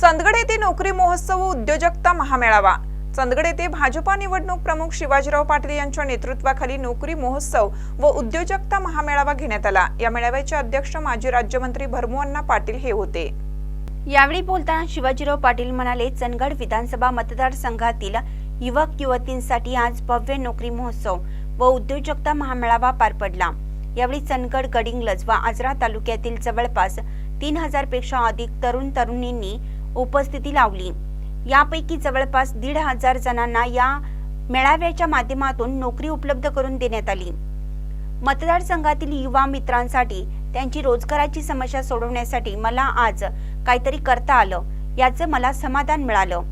चंदगड येथे नोकरी महोत्सव व उद्योजकता महामेळावा. चंदगड येथे भाजपा निवडणूक प्रमुख शिवाजीराव पाटील यांच्या नेतृत्वाखाली नोकरी महोत्सव व उद्योजकता महामेळावा घेण्यात आला. या मेळाव्याचे अध्यक्ष माजी राज्यमंत्री भरमुअण्णा पाटील हे होते. यावेळी बोलताना शिवाजीराव पाटील म्हणाले चंदगड विधानसभा मतदारसंघातील युवक युवतींसाठी आज भव्य नोकरी महोत्सव व उद्योजकता महामेळावा पार पडला. यावेळी चंदगड गडिंग्लज व आजरा तालुक्यातील जवळपास तीन हजारपेक्षा अधिक तरुण तरुणींनी उपस्थिती लावली. यापैकी जवळपास दीड हजार जणांना या मेळाव्याच्या माध्यमातून नोकरी उपलब्ध करून देण्यात आली. मतदारसंघातील युवा मित्रांसाठी त्यांची रोजगाराची समस्या सोडवण्यासाठी मला आज काहीतरी करता आलं याचं मला समाधान मिळालं.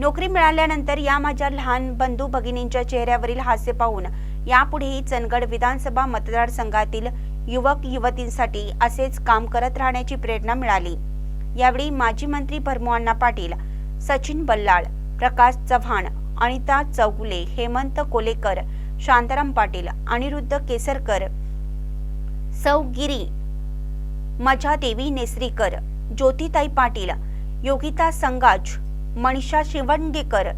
नोकरी मिळाल्यानंतर या माझ्या लहान बंधू भगिनींच्या चेहऱ्यावरील हास्य पाहून यापुढेही चंदगड विधानसभा मतदारसंघातील युवक युवतींसाठी असेच काम करत राहण्याची प्रेरणा मिळाली. यावेळी माजी मंत्री भरमोअण्णा पाटील सचिन बल्लाळ प्रकाश चव्हाण अनिता चौगुले हेमंत कोलेकर शांताराम पाटील अनिरुद्ध केसरकर सौगिरी मजादेवी नेसरीकर ज्योतिताई पाटील योगिता संगाज मनीषा शिवणगेकर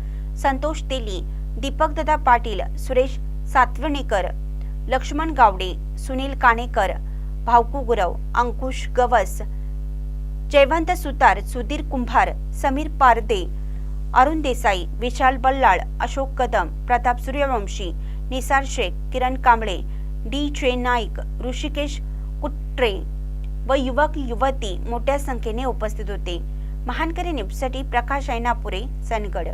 संतोष तेली दीपकदादा पाटील सुरेश सातवणेकर लक्ष्मण गावडे सुनील काणेकर भावकू गुरव अंकुश गवस जयवंत सुतार सुधीर कुंभार समीर पारदे अरुण देसाई विशाल बल्लाळ अशोक कदम प्रताप सूर्यवंशी निसार शेख किरण कांबळे डी चे नाईक ऋषिकेश कुट्रे व युवक युवती मोठ्या संख्येने उपस्थित होते. महानकरी न्यूजसाठी प्रकाश ऐनापुरे सनगड.